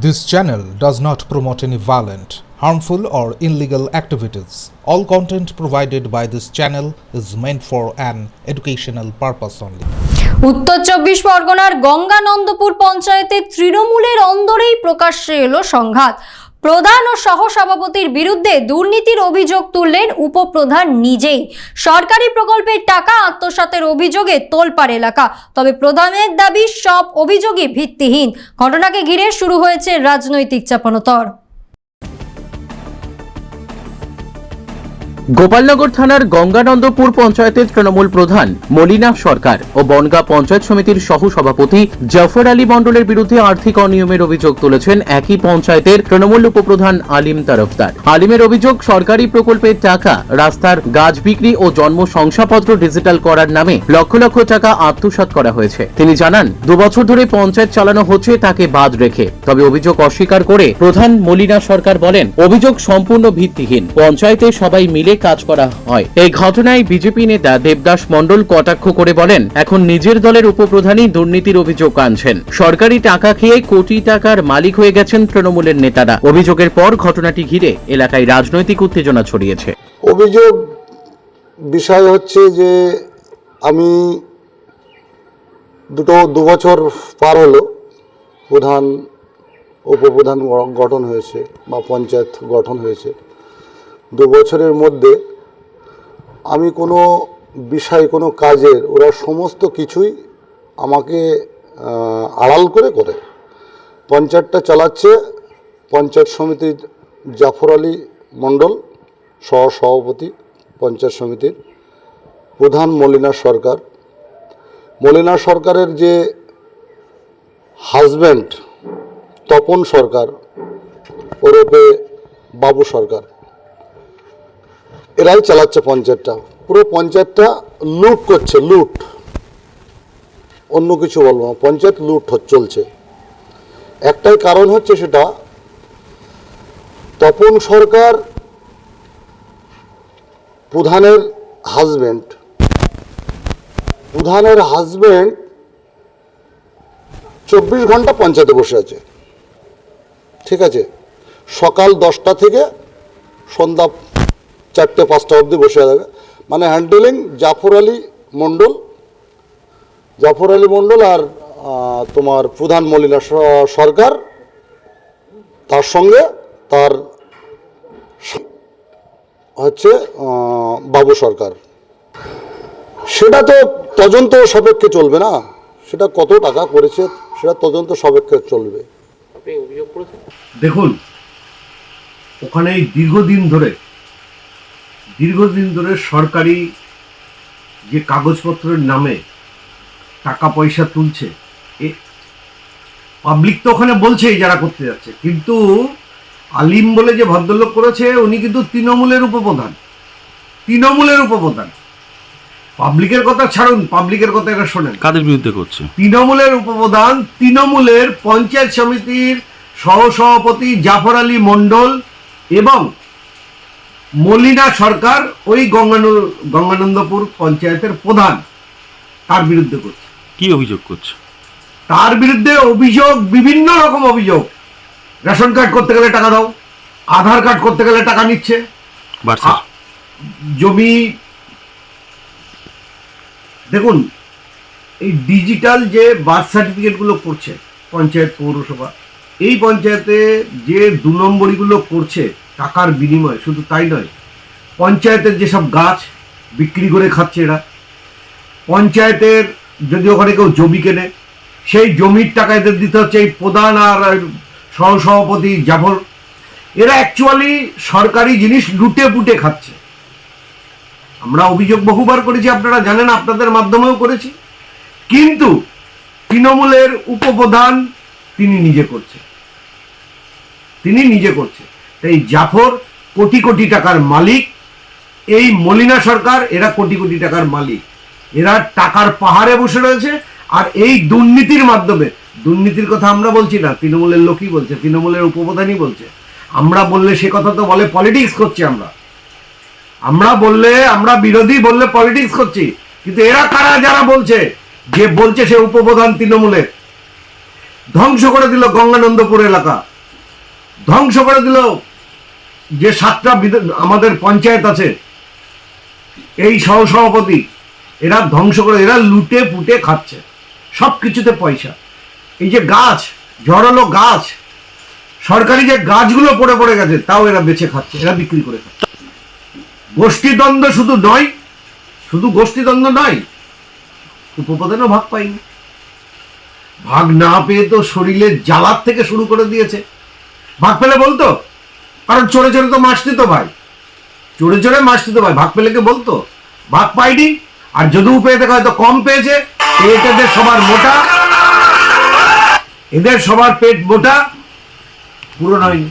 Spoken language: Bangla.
This channel does not promote any violent, harmful, or illegal activities. All content provided by this channel is meant for an educational purpose only. উত্তর চব্বিশ পরগনার গঙ্গানন্দপুর পঞ্চায়েতে তৃণমূলের অন্দরেই প্রকাশ্যে এলো সংঘাত প্রধান ও সহসভাপতির বিরুদ্ধে দুর্নীতির অভিযোগ তুললেন উপপ্রধান নিজেই। সরকারি প্রকল্পের টাকা আত্মসাতের অভিযোগে তোলপাড় এলাকা। তবে প্রধানের দাবি, সব অভিযোগই ভিত্তিহীন। ঘটনাকে ঘিরে শুরু হয়েছে রাজনৈতিক চাপানোতর। গোপালনগর থানার গঙ্গানন্দপুর পঞ্চায়েতের তৃণমূল প্রধান, মলিনা সরকার ও বনগা পঞ্চায়েত সমিতির সহ সভাপতি জাফর আলী মণ্ডলের বিরুদ্ধে আর্থিক অনিয়মের অভিযোগ তুলেছেন একই পঞ্চায়েতের তৃণমূল উপপ্রধান আলিম তরফদার। আলিমের অভিযোগ, সরকারি প্রকল্পের টাকা, রাস্তার গাছ বিক্রি ও জন্ম শংসাপত্র ডিজিটাল করার নামে লক্ষ লক্ষ টাকা আত্মসাৎ করা হয়েছে। তিনি জানান, দুবছর ধরে পঞ্চায়েত চালানো হচ্ছে তাকে বাদ রেখে। তবে অভিযোগ অস্বীকার করে প্রধান মলিনা সরকার বলেন, অভিযোগ সম্পূর্ণ ভিত্তিহীন। পঞ্চায়েতে সবাই মিলে কাজ করা হয়। এই ঘটনায় বিজেপি নেতা দেবদাস মণ্ডল কটাক্ষ করে বলেন, এখন নিজের দলের উপপ্রধানই দুর্নীতির অভিযোগ আনছেন। সরকারি টাকা খেয়ে কোটি টাকার মালিক হয়ে গেছেন তৃণমূলের নেতারা। অভিযোগের পর ঘটনাটি ঘিরে এলাকায় রাজনৈতিক উত্তেজনা ছড়িয়েছে। অভিযোগ বিষয় হচ্ছে যে, আমি দুটো, দু বছর পার হলো প্রধান, উপপ্রধান গঠন হয়েছে বা পঞ্চায়েত গঠন হয়েছে। দু বছরের মধ্যে আমি কোনো বিষয়, কোনো কাজের, ওরা সমস্ত কিছুই আমাকে আড়াল করে করে। পঞ্চায়েতটা চালাচ্ছে পঞ্চায়েত সমিতির জাফর আলী মণ্ডল সহ সভাপতি পঞ্চায়েত সমিতির প্রধান মলিনা সরকার। মলিনা সরকারের যে হাজব্যান্ড তপন সরকার ওরফে বাবু সরকার। এরাই চালাচ্ছে পঞ্চায়েতটা। পুরো পঞ্চায়েতটা লুট করছে, লুট। অন্য কিছু বলব না, পঞ্চায়েত লুট চলছে। একটাই কারণ হচ্ছে সেটা, তপন সরকার প্রধানের হাজবেন্ড প্রধানের হাজবেন্ড চব্বিশ ঘণ্টা পঞ্চায়েতে বসে আছে। ঠিক আছে? সকাল দশটা থেকে সন্ধ্যা চারটে পাঁচটা অবধি বসে থাকবে মানে হ্যান্ডেলিং জাফর আলী মণ্ডল জাফর আলী মণ্ডল আর তোমার প্রধান মলিনা সরকার তার সঙ্গে তার হচ্ছে বাবু সরকার। সেটা তো তদন্ত সাপেক্ষে চলবে না। সেটা কত টাকা করেছে সেটা তদন্ত সাপেক্ষে চলবে। দেখুন ওখানে দীর্ঘদিন ধরে দীর্ঘদিন ধরে সরকারি যে কাগজপত্রের নামে টাকা পয়সা তুলছে এ পাবলিক তো ওখানে বলছেই যারা করতে যাচ্ছে। কিন্তু আলিম বলে যে ভদ্রলোক করেছে উনি কিন্তু তৃণমূলের উপপ্রধান। তৃণমূলের উপপ্রধান। পাবলিকের কথা ছাড়ুন পাবলিকের কথা এটা শোনেন। কাদের বিরুদ্ধে করছে? তৃণমূলের উপপ্রধান তৃণমূলের পঞ্চায়েত সমিতির সহসভাপতি জাফর আলী মণ্ডল এবং মলিনা সরকার ওই গঙ্গানু গঙ্গানন্দপুর পঞ্চায়েতের প্রধান। তার বিরুদ্ধে করছে। কি অভিযোগ করছে? তার বিরুদ্ধে অভিযোগ বিভিন্ন রকম অভিযোগ। রেশন কার্ড করতে গেলে টাকা দাও আধার কার্ড করতে গেলে টাকা নিচ্ছে। জমি দেখুন এই ডিজিটাল যে বার্থ সার্টিফিকেটগুলো করছে পঞ্চায়েত পৌরসভা এই পঞ্চায়েতে যে দু নম্বরিগুলো করছে টাকার বিনিময়ে, শুধু তাই নয়, পঞ্চায়েতের যেসব গাছ বিক্রি করে খাচ্ছে এরা, পঞ্চায়েতের যদি ওখানে কেউ জমি কেনে, সেই জমির টাকা এদের দিতে হচ্ছে এই প্রধান আর সহসভাপতি জাফর। এরা অ্যাকচুয়ালি সরকারি জিনিস লুটে পুটে খাচ্ছে। আমরা অভিযোগ বহুবার করেছি, আপনারা জানেন, আপনাদের মাধ্যমেও করেছি। কিন্তু তৃণমূলের উপপ্রধান তিনি নিজে করছে তিনি নিজে করছে তাই জাফর কোটি কোটি টাকার মালিক, এই মলিনা সরকার এরা কোটি কোটি টাকার মালিক। এরা টাকার পাহাড়ে বসে রয়েছে আর এই দুর্নীতির মাধ্যমে, দুর্নীতির কথা আমরা বলছি না, তৃণমূলের লোকই বলছে, তৃণমূলের উপপ্রধানই বলছে। আমরা বললে সে কথা তো বলে পলিটিক্স করছি আমরা। আমরা বললে, আমরা বিরোধী বললে পলিটিক্স করছি। কিন্তু এরা কারা, যারা বলছে, যে বলছে সে উপপ্রধান তৃণমূলের? ধ্বংস করে দিল গঙ্গানন্দপুর এলাকা। ধ্বংস করে দিল যে সাতটা আমাদের পঞ্চায়েত আছে, এই সহসভাপতি, এরা ধ্বংস করে, এরা লুটে পুটে খাচ্ছে সব কিছুতে পয়সা। এই যে গাছ জড়ালো গাছ, সরকারি যে গাছগুলো পড়ে পড়ে গেছে, তাও এরা বেছে খাচ্ছে, এরা বিক্রি করে খাচ্ছে। গোষ্ঠীদ্বন্দ্ব শুধু নয়, শুধু গোষ্ঠীদ্বন্দ্ব নয়, উপপ্রধানও ভাগ পাইনি ভাগ না পেয়ে তো শরীরের জ্বালার থেকে শুরু করে দিয়েছে। ভাগ পেলে বলতো কারণ চোরে চোরে তো মাছ তো ভাই। চোরে চোরে মাছ তো ভাই, ভাগ পেলে কে বলতো। ভাগ পাইনি, আর যদিও পেয়ে থাকে হয়তো কম পেয়েছে পেট এদের সবার মোটা। এদের সবার পেট মোটা, পুরো নয়নি